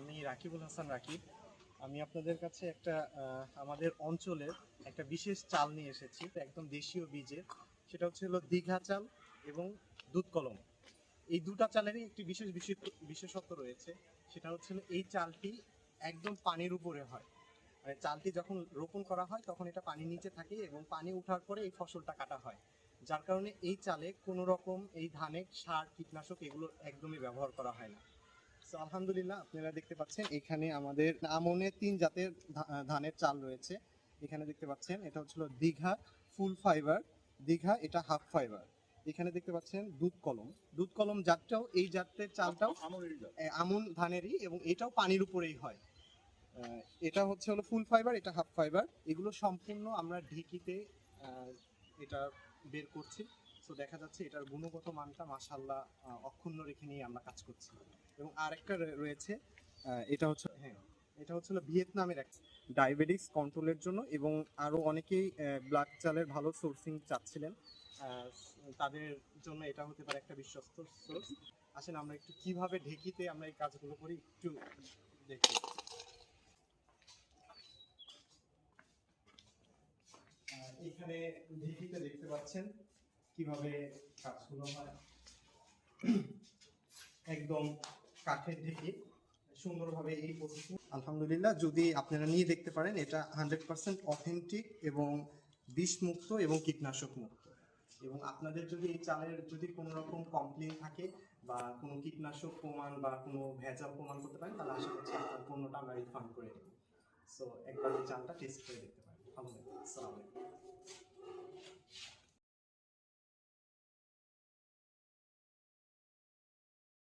আমি রাকিবুল হাসান রাকিব। আমি আপনাদের কাছে একটা আমাদের অঞ্চলের একটা বিশেষ চাল নিয়ে এসেছি একদম দেশীয় বীজের সেটা হচ্ছে হলো দীঘা চাল এবং দুধ কলম। এই দুটা চালেরই একটি বিশেষ বিশেষ- বিশেষত্ব রয়েছে। সেটা হচ্ছে এই চালটি একদম পানির উপরে হয়। মানে চালটি যখন রোপণ করা হয়, তখন এটা পানির নিচে থাকে এবং পানি ওঠার পরে এই ফসলটা কাটা হয়। যার কারণে এই চালে কোনো রকম এই ধানে সার, কীটনাশক এগুলো একদমই ব্যবহার করা হয় না। আলহামদুলিল্লাহ আপনারা দেখতে পাচ্ছেন এখানে আমাদের আমনে তিন জাতের ধানের চাল রয়েছে। এখানে দেখতে পাচ্ছেন এটা হচ্ছিল দীঘা ফুল ফাইবার। দীঘা এটা হাফ ফাইবার। এখানে দেখতে পাচ্ছেন দুধ কলম। দুধ কলম জাতটাও এই জাতের চালটাও আমন ধানেরই এবং এটাও পানির উপরেই হয়। এটা হচ্ছে হলো ফুল ফাইবার এটা হাফ ফাইবার। এগুলো সম্পূর্ণ আমরা ঢেকিতে এটা বের করছি। তো দেখা যাচ্ছে এটার গুণগত মানটা মাসাল্লাহ অক্ষুণ্ণ রেখে নিয়ে আমরা কাজ করছি। এবং আরেকটা রয়ে- রয়েছে এটা হচ্ছে হ্যাঁ এটা হচ্ছে হলো ভিয়েতনামের এক ডায়াবেটিস কন্ট্রোলের জন্য এবং আরও অনেকেই ব্লাড চালের ভালো সোর্সিং চাচ্ছিলেন। তাদের জন্য এটা হতে পারে একটা বিশ্বস্ত সোর্স। আসেন, আমরা একটু কীভাবে ঢেকিতে আমরা এই কাজগুলো করি, একটু দেখি। এখানে ঢেকিতে দেখতে পাচ্ছেন কীভাবে কাজগুলো হয়? একদম কাঠের ঢেকি সুন্দরভাবে এই প্রসেসিং আলহামদুলিল্লাহ, যদি আপনারা নিয়ে দেখতে পারেন, এটা হান্ড্রেড পার্সেন্ট অথেন্টিক এবং বিষমুক্ত এবং কীটনাশক মুক্ত। এবং আপনাদের যদি এই চালের যদি কোনো রকম কমপ্লেন থাকে বা কোনো কীটনাশক প্রমাণ বা কোনো ভেজাল প্রমাণ করতে পারেন, তাহলে আশা করছি আপনার পণ্যটা আমরা রিফান্ড করে দেবো। সো একবার এই চালটা টেস্ট করে দেখতে পারেন। আলাইকুম।